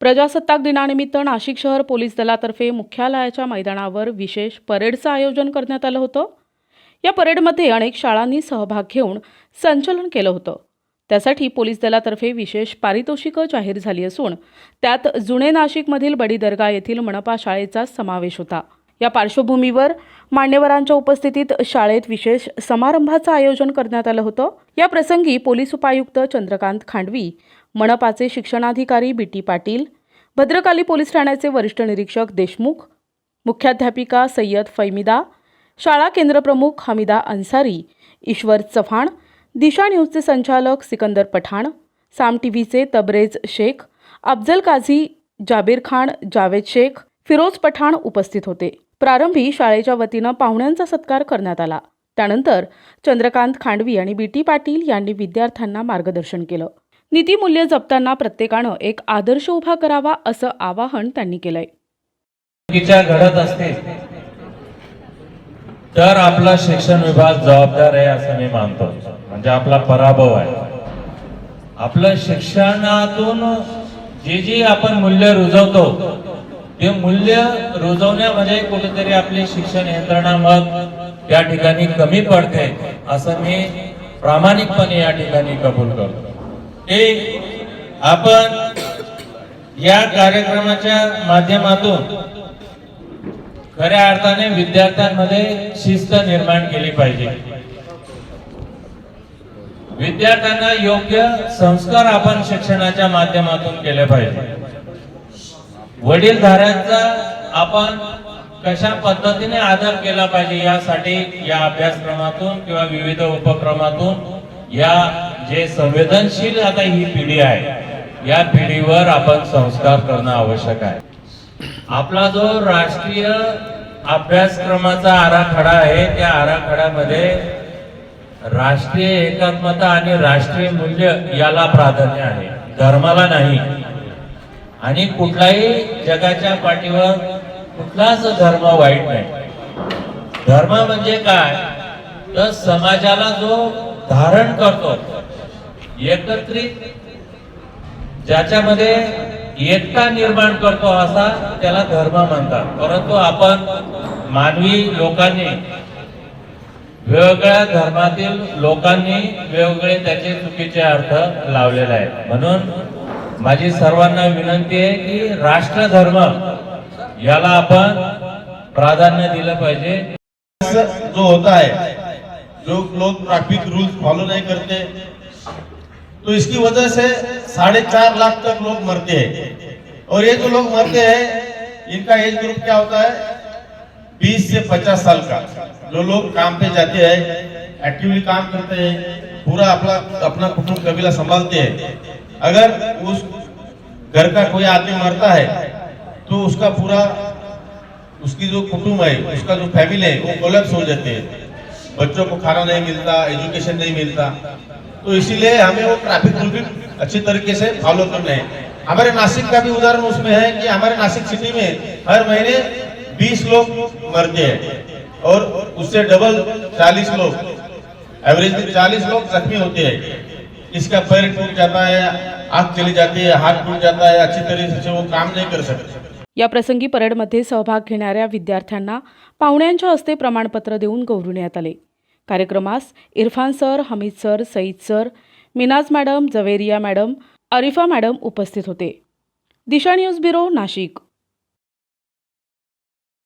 प्रजासत्ताक दिनानिमित्त नाशिक शहर पोलीस दलातर्फे मुख्यालयाच्या मैदानावर विशेष परेडचं आयोजन करण्यात आलं होतं. या परेडमध्ये अनेक शाळांनी सहभाग घेऊन संचलन केलं होतं. त्यासाठी पोलीस दलातर्फे विशेष पारितोषिकं जाहीर झाली असून त्यात जुने नाशिकमधील बडी दर्गा येथील मनपा शाळेचा समावेश होता. या पार्श्वभूमीवर मान्यवरांच्या उपस्थितीत शाळेत विशेष समारंभाचं आयोजन करण्यात आलं होतं. या प्रसंगी पोलीस उपायुक्त चंद्रकांत खांडवी मनपाचे शिक्षणाधिकारी B T Patil Bhadrakali police ठाण्याचे वरिष्ठ निरीक्षक देशमुख मुख्याध्यापिका सय्यद फैमिदा शाळा केंद्रप्रमुख हमिदा अन्सारी ईश्वर चव्हाण दिशा न्यूजचे संचालक सिकंदर पठाण साम टीव्हीचे तबरेज शेख अफजल काझी जाबीर खान जावेद शेख फिरोज पठाण उपस्थित होते. प्रारंभी शाळेच्या वतीनं पाहुण्यांचा सत्कार करण्यात आला. त्यानंतर चंद्रकांत खांडवी आणि बी टी पाटील यांनी विद्यार्थ्यांना मार्गदर्शन केलं. नीतिमूल्य जपताना प्रत्येकानं एक आदर्श उभा करावा असं आवाहन त्यांनी केलंय. घडत असते. तर आपला शिक्षण विभाग जबाबदार आहे असं मी मानतो. म्हणजे आपला पराभव आहे. आपलं शिक्षणातून जे जे आपण मूल्य रुजवतो ते मूल्य रुजवण्यामध्ये म्हणजे कुठेतरी आपली शिक्षण यंत्रणा मग या ठिकाणी कमी पडते असं मी प्रामाणिकपणे या ठिकाणी कबूल करतो. ते आपण या कार्यक्रमाच्या माध्यमातून खऱ्या अर्थाने विद्यार्थ्यांमध्ये शिस्त निर्माण केली पाहिजे. विद्यार्थ्यांना योग्य संस्कार आपण शिक्षणाच्या माध्यमातून केले पाहिजे. वडीलधाऱ्यांचा आपण कशा पद्धतीने आदर केला पाहिजे यासाठी या अभ्यासक्रमातून किंवा विविध उपक्रमातून या जे संवेदनशील आता ही पिढी आहे या पिढीवर आपण संस्कार करणं आवश्यक आहे. आपला जो राष्ट्रीय अभ्यासक्रमाचा आराखडा आहे त्या आराखड्यामध्ये राष्ट्रीय एकात्मता आणि राष्ट्रीय मूल्य याला प्राधान्य आहे. धर्माला नाही. आणि कुठलाही जगाच्या पाठीवर कुठलाच धर्म वाईट नाही. धर्म म्हणजे काय? तर समाजाला जो धारण करतो एकत्रित ज्याच्यामध्ये एकता निर्माण करतो असा त्याला धर्म म्हणतात. परंतु आपण मानवी लोकांनी वेगवेगळ्या धर्मातील लोकांनी वेगवेगळे त्याचे चुकीचे अर्थ लावलेले आहेत. म्हणून माझी सर्वांना विनंती आहे की राष्ट्रधर्म याला आपण प्राधान्य दिलं पाहिजे. जो होता है जो लोग ट्रैफिक रूल्स फॉलो नहीं करते तो इसकी वजह से साढ़े चार लाख तक लोग मरते हैं। और ये जो लोग मरते हैं, इनका एज ग्रुप क्या होता है? 20 से 50 साल का। जो लोग काम पे जाते हैं एक्टिवली काम करते हैं, पूरा अपना अपना कुटुंब कबीला संभालते हैं। अगर उस घर का कोई आदमी मरता है तो उसका पूरा, उसकी जो कुटुंब है, उसका जो फैमिली है, वो कोलेप्स हो जाते हैं। बच्चों को खाना नहीं मिलता एजुकेशन नहीं मिलता। तो इसीलिए हमें वो ट्रैफिक रूल भी अच्छी तरीके से फॉलो करने हैं। हमारे नासिक का भी उदाहरण उसमें है कि हमारे नासिक सिटी में हर महीने 20 लोग मरते हैं और उससे डबल 40 लोग एवरेज 40 लोग जख्मी होते हैं। इसका पैर टूट जाता है आंख चली जाती है हाथ टूट जाता है अच्छी तरीके से वो काम नहीं कर सकते। या प्रसंगी परेडमध्ये सहभाग घेणाऱ्या विद्यार्थ्यांना पाहुण्यांच्या हस्ते प्रमाणपत्र देऊन गौरवण्यात आले. कार्यक्रमास Irfan sir Hamid sir Saeed sir Minaj madam Javeria madam Arifa madam उपस्थित होते. Disha news bureau Nashik.